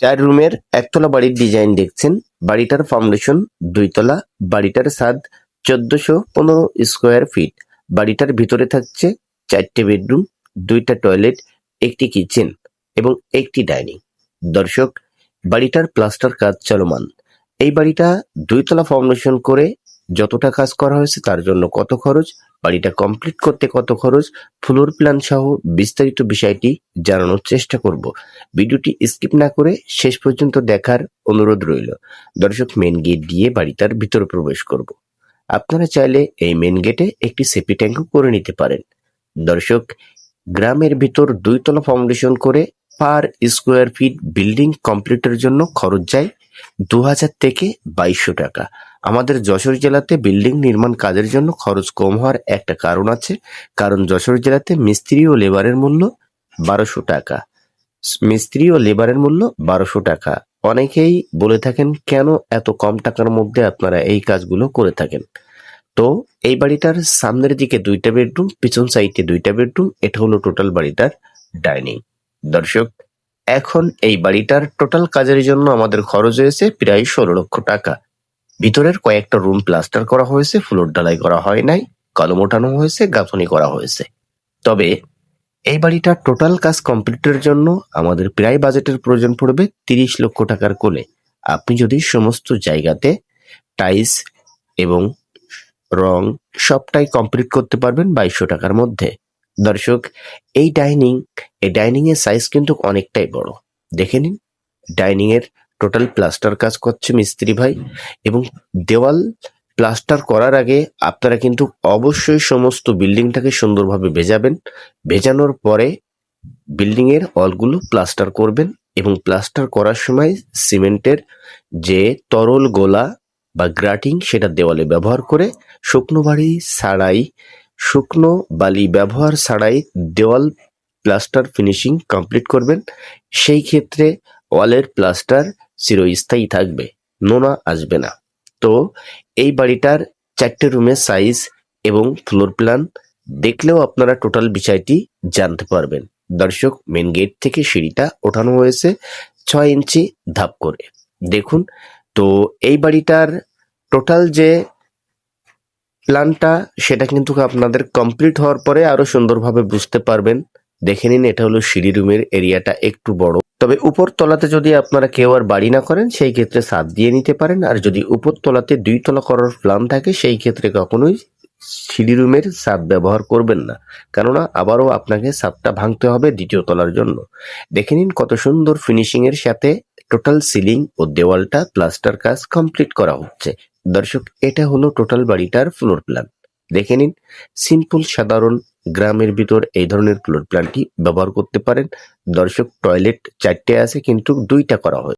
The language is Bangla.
চার রুমের একতলা বাড়ির ডিজাইন দেখছেন। বাড়িটার ফাউন্ডেশন দুইতলা, বাড়িটার স্বাদ চোদ্দশো পনেরো স্কোয়ার ফিট বাড়িটার ভিতরে থাকছে চারটে বেডরুম দুইটা টয়লেট একটি কিচেন এবং একটি ডাইনিং দর্শক, বাড়িটার প্লাস্টার কাজ চলমান। এই বাড়িটা দুইতলা ফাউন্ডেশন করে যতটা কাজ করা হয়েছে তার জন্য কত খরচ, বাড়িটা কমপ্লিট করতে কত খরচ ফ্লোর প্ল্যান সহ বিস্তারিত বিষয়টি জানানোর চেষ্টা করব। ভিডিওটি স্কিপ না করে শেষ পর্যন্ত দেখার অনুরোধ রইল। দর্শক মেন গেট দিয়ে বাড়িটার ভিতরে প্রবেশ করব। আপনারা চাইলে এই মেন গেটে একটি সেপি ট্যাঙ্কও করে নিতে পারেন। দর্শক, গ্রামের ভিতর দুইতলা ফাউন্ডেশন করে পার স্কোয়ার ফিট বিল্ডিং কমপ্লিটের জন্য খরচ যায় দু হাজার থেকে বাইশশো টাকা। আমাদের যশোর জেলাতে বিল্ডিং নির্মাণ কাজের জন্য খরচ কম হওয়ার একটা কারণ আছে। কারণ যশোর জেলাতে মিস্ত্রি ও লেবারের মূল্য বারোশো টাকা। মিস্ত্রি ও লেবারের মূল্য বারোশো টাকা। অনেকেই বলে থাকেন, কেন এত কম টাকার মধ্যে আপনারা এই কাজগুলো করে থাকেন? তো এই বাড়িটার সামনের দিকে দুইটা বেডরুম, পিছন সাইডে দুইটা বেডরুম, এটা হলো টোটাল বাড়িটার ডাইনিং। দর্শক এখন এই বাড়িটার টোটাল কাজের জন্য আমাদের খরচ হয়েছে প্রায় ষোলো লক্ষ টাকা। ভিতরের কয়েকটা রুম প্লাস্টার করা হয়েছে, ফ্লোর ঢালাই করা হয় নাই কলম ওঠানো হয়েছে, গাঁথনি করা হয়েছে। তবে এই বাড়িটার টোটাল কাজ কমপ্লিটের জন্য আমাদের প্রায় বাজেটের প্রয়োজন পড়বে তিরিশ লক্ষ টাকার কোলে। আপনি যদি সমস্ত জায়গাতে টাইলস এবং রং সবটাই কমপ্লিট করতে পারবেন বাইশশো টাকার মধ্যে। দর্শক, এই ডাইনিং এই ডাইনিং এর সাইজ কিন্তু অনেকটাই বড়। দেখে নিন ডাইনিং এর টোটাল প্লাস্টার কাজ করছে মিস্ত্রি ভাই এবং দেওয়াল প্লাস্টার করার আগে আপনারা কিন্তু অবশ্যই সমস্ত বিল্ডিংটাকে সুন্দরভাবে ভেজাবেন। ভেজানোর পরে বিল্ডিং এর অলগুলো প্লাস্টার করবেন এবং প্লাস্টার করার সময় সিমেন্টের যে তরল গোলা বা গ্রাটিং সেটা দেওয়ালে ব্যবহার করে শুকনো বাড়ি ছাড়াই শুকনো বালি ব্যবহার ছাড়াই দেওয়াল প্লাস্টার ফিনিশিং কমপ্লিট করবেন। সেই ক্ষেত্রে ওয়ালের প্লাস্টার চিরস্থায়ী থাকবে, নোনা আসবে না। তো, এই বাড়িটার চারটে রুমের সাইজ এবং ফ্লোর প্ল্যান দেখলেও আপনারা টোটাল বিষয়টি জানতে পারবেন। দর্শক, মেন গেট থেকে সিঁড়িটা ওঠানো হয়েছে ছয় ইঞ্চি ধাপ করে। দেখুন, তো এই বাড়িটার টোটাল যে প্ল্যানটা, সেটা কিন্তু আপনাদের কমপ্লিট হওয়ার পরে আরও সুন্দরভাবে বুঝতে পারবেন। দেখে নিন, এটা হলো সিঁড়ি রুমের এরিয়াটা একটু বড়। তবে উপর তলাতে যদি আপনারা কেউ আর বাড়ি না করেন, সেই ক্ষেত্রে ছাদ দিয়ে নিতে পারেন। আর যদি উপর তলাতে দুই তলা করার প্ল্যান থাকে, সেই ক্ষেত্রে কখনোই সিঁড়ি রুমের ছাদ ব্যবহার করবেন না। কেননা, আবারও আপনাকে ছাদটা ভাঙতে হবে দ্বিতীয় তলার জন্য। দেখে নিন, কত সুন্দর ফিনিশিং এর সাথে টোটাল সিলিং ও দেওয়ালটা প্লাস্টার কাজ কমপ্লিট করা হচ্ছে। দর্শক, এটা হলো টোটাল বাড়িটার ফ্লোর প্ল্যান দেখে নিন সিম্পল সাধারণ গ্রামের ভিতর এই ধরনের ফ্লোর প্ল্যানটি ব্যবহার করতে পারেন। দর্শক টয়লেট চারটে আছে, কিন্তু দুইটা করা হয়